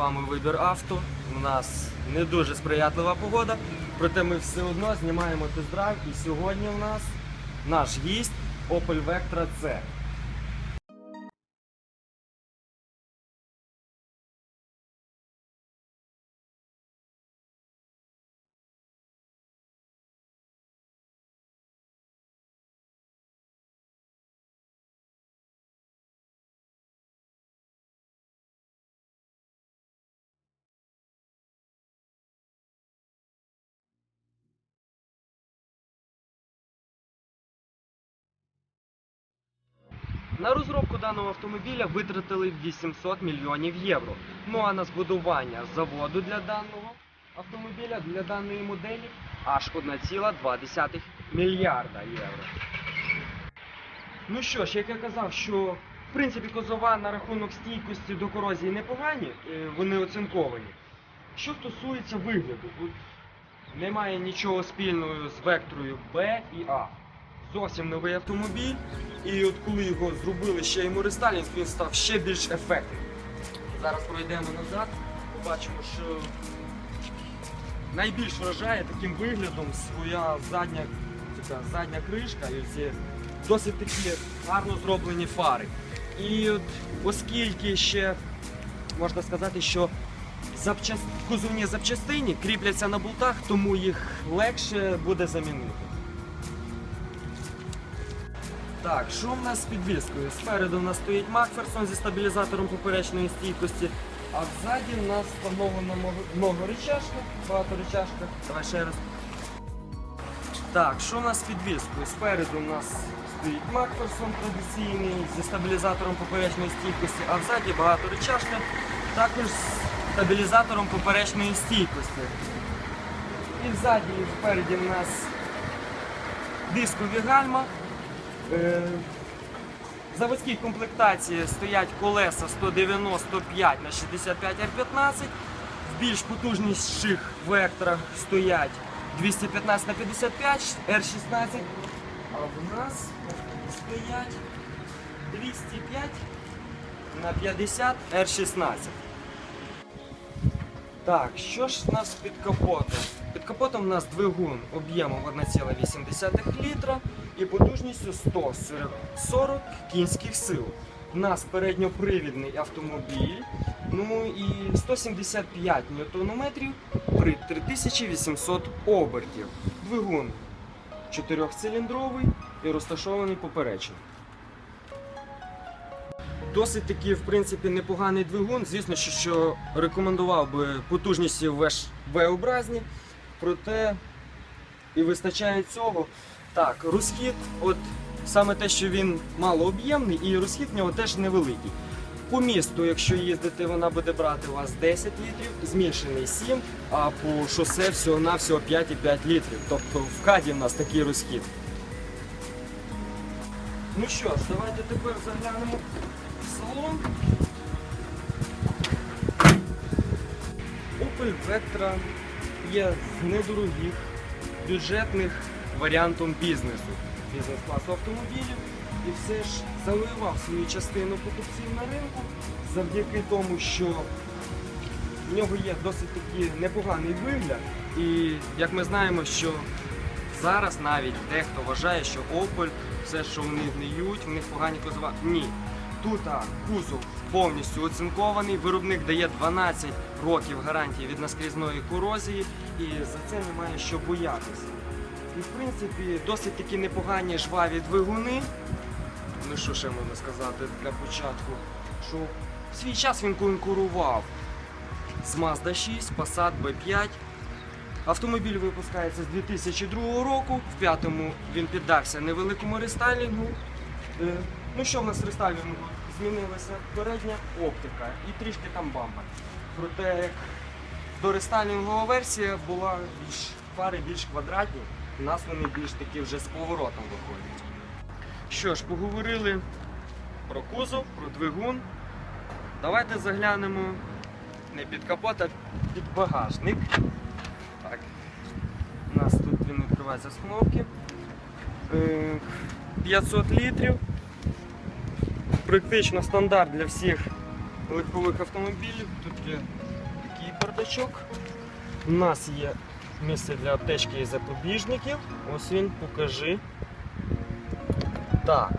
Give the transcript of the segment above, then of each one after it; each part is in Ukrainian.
вами вибір авто. У нас не дуже сприятлива погода, проте ми все одно знімаємо тест-драйв. І сьогодні у нас наш гість Opel Vectra C. На розробку даного автомобіля витратили 800 мільйонів євро. Ну а на збудування заводу для даного автомобіля, для даної моделі аж 1,2 мільярда євро. Ну що ж, як я казав, що в принципі козова на рахунок стійкості до корозії непогані, е, вони оцинковані. Що стосується вигляду, тут немає нічого спільного з векторою Б і А. Зовсім новий автомобіль. І от коли його зробили ще йому рестайлінг, він став ще більш ефектним. Зараз пройдемо назад, побачимо, що найбільш вражає таким виглядом своя задня, така, задня кришка і ці досить такі гарно зроблені фари. І от, оскільки ще можна сказати, що запчаст... кузовні запчастині кріпляться на болтах, тому їх легше буде замінити. Так, що в нас з підвіскою? Спереду в нас стоїть Макферсон зі стабілізатором поперечної стійкості, а ззаді в нас встановлена много- многоречашка, багаторечашка. Давай ще раз. Так, що в нас з підвіскою? Спереду у нас стоїть Макферсон традиційний зі стабілізатором поперечної стійкості, а ззаді багаторечашка, також з стабілізатором поперечної стійкості. І ззаді і впереді в нас дискові гальма. Е, В заводській комплектації стоять колеса 195 на 65 R15. В більш потужніших векторах стоять 215 на 55 R16. А в нас стоять 205 на 50 R16. Так, що ж в нас під капотом? Під капотом у нас двигун об'ємом 1,8 літра і потужністю 140 кінських сил. У нас передньопривідний автомобіль, ну і 175 ньютонометрів при 3800 обертів. Двигун чотирьохциліндровий і розташований поперечно. Досить таки, в принципі, непоганий двигун. Звісно, що, що рекомендував би потужності в V-образні, проте і вистачає цього. Так, розхід, от саме те, що він малооб'ємний, і розхід в нього теж невеликий. По місту, якщо їздити, вона буде брати у вас 10 літрів, змішаний 7, а по шосе всього-навсього 5,5 літрів. Тобто в каді в нас такий розхід. Ну що ж, давайте тепер заглянемо салон. Opel Vectra є з недорогих бюджетних варіантом бізнесу, бізнес-класу автомобілів. І все ж завоював свою частину покупців на ринку завдяки тому, що в нього є досить такий непоганий вигляд. І як ми знаємо, що зараз навіть дехто вважає, що Opel, все, що вони гниють, в них погані кузова. Ні. Тут кузов повністю оцинкований, виробник дає 12 років гарантії від наскрізної корозії, і за це немає що боятися. І в принципі досить такі непогані жваві двигуни. Ну що ще можна сказати для початку? Що в свій час він конкурував з Mazda 6, Passat B5. Автомобіль випускається з 2002 року. В п'ятому він піддався невеликому рестайлінгу. Е, Ну що в нас рестайлінгу? Змінилася передня оптика і трішки там бампер. Проте як до версія була більш фари більш квадратні, у нас вони більш такі вже з поворотом виходять. Що ж, поговорили про кузов, про двигун. Давайте заглянемо не під капот, а під багажник. Так. У нас тут він відкривається з кнопки. Е, 500 літрів. Практично стандарт для всіх легкових автомобілів. Тут є такий бардачок. У нас є місце для аптечки і запобіжників. Ось він, покажи. Так.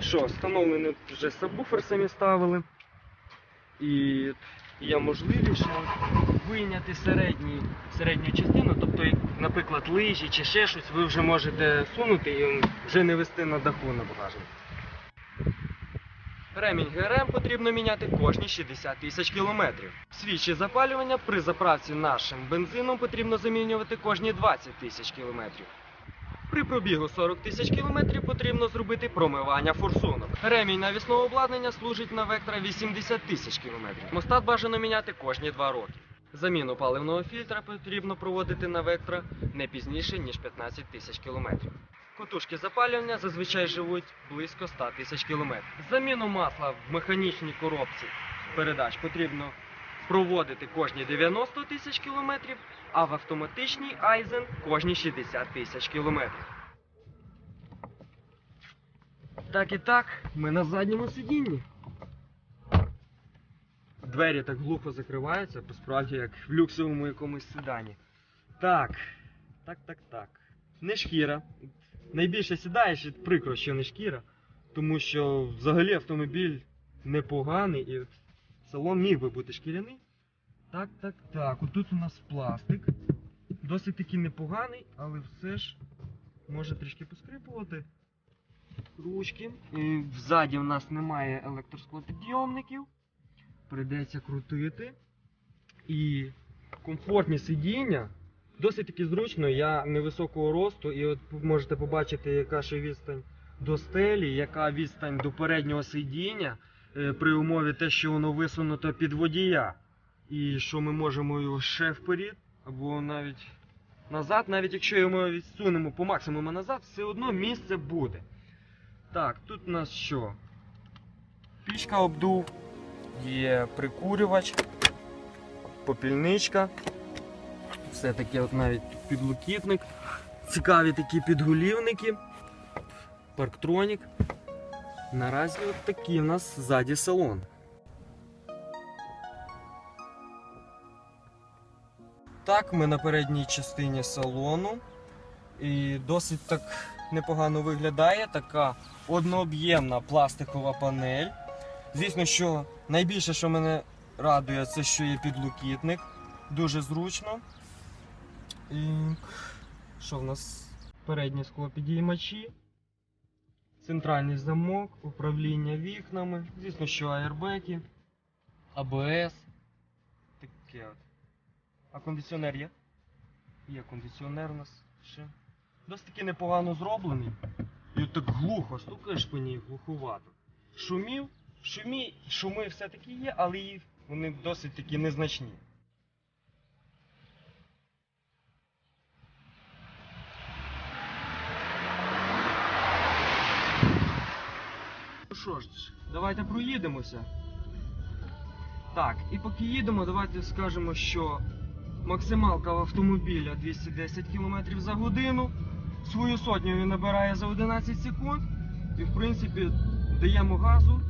Що, встановлений вже сабвуфер самі ставили. І є можливість вийняти середній, середню частину, тобто, наприклад, лижі чи ще щось, ви вже можете сунути і вже не вести на даху на багажник. Ремінь ГРМ потрібно міняти кожні 60 тисяч кілометрів. Свічі запалювання при заправці нашим бензином потрібно замінювати кожні 20 тисяч кілометрів. При пробігу 40 тисяч кілометрів потрібно зробити промивання форсунок. Ремінь навісного обладнання служить на вектора 80 тисяч кілометрів. Мостат бажано міняти кожні 2 роки. Заміну паливного фільтра потрібно проводити на вектора не пізніше, ніж 15 тисяч кілометрів. Котушки запалювання зазвичай живуть близько 100 тисяч кілометрів. Заміну масла в механічній коробці передач потрібно проводити кожні 90 тисяч кілометрів, а в автоматичній Айзен кожні 60 тисяч кілометрів. Так і так, ми на задньому сидінні. Двері так глухо закриваються, посправді як в люксовому якомусь седані. Так, так, так, так. Не шкіра. Найбільше сідаєш і прикро, що не шкіра, тому що взагалі автомобіль непоганий і салон міг би бути шкіряний. Так, так, так. Отут у нас пластик. Досить таки непоганий, але все ж може трішки поскрипувати. Ручки. І взаді в нас немає електросклопідйомників. Придеться крутити. І комфортні сидіння. Досить таки зручно, я невисокого росту, і от можете побачити, яка ще відстань до стелі, яка відстань до переднього сидіння, е, при умові те, що воно висунуто під водія. І що ми можемо його ще вперед, або навіть назад, навіть якщо його відсунемо по максимуму назад, все одно місце буде. Так, тут у нас що? Пічка обдув, є прикурювач, попільничка. Все таке от навіть підлокітник. Цікаві такі підголівники. Парктронік. Наразі от такий у нас ззаді салон. Так, ми на передній частині салону. І досить так непогано виглядає така однооб'ємна пластикова панель. Звісно, що найбільше, що мене радує, це що є підлокітник. Дуже зручно. І що в нас? Переднє скло підіймачі, центральний замок, управління вікнами, звісно, що аербеки, АБС. Таке от. А кондиціонер є? Є кондиціонер у нас ще. Досить таки непогано зроблений. І так глухо, стукаєш по ній глуховато. Шумів, шумі, шуми все-таки є, але вони досить таки незначні. Що ж, давайте проїдемося. Так, і поки їдемо, давайте скажемо, що максималка автомобіля 210 км за годину. Свою сотню він набирає за 11 секунд. І в принципі даємо газу,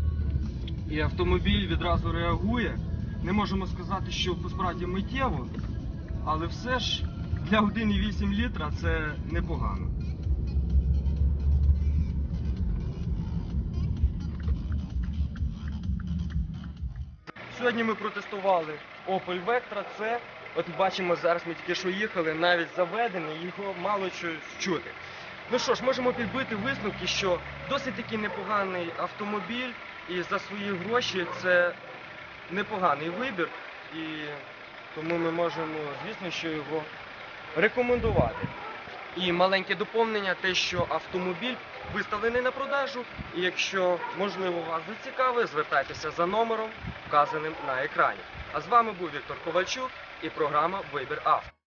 і автомобіль відразу реагує. Не можемо сказати, що посправді миттєво, але все ж для 1,8 літра це непогано. Сьогодні ми протестували Opel Vectra C. От бачимо, зараз ми тільки що їхали, навіть заведений, його мало щось чути. Ну що ж, можемо підбити висновки, що досить таки непоганий автомобіль, і за свої гроші це непоганий вибір. І тому ми можемо, звісно, що його рекомендувати. І маленьке доповнення, те, що автомобіль виставлений на продажу, і якщо можливо вас зацікавить, звертайтеся за номером, вказаним на екрані. А з вами був Віктор Ковальчук і програма Вибір авто.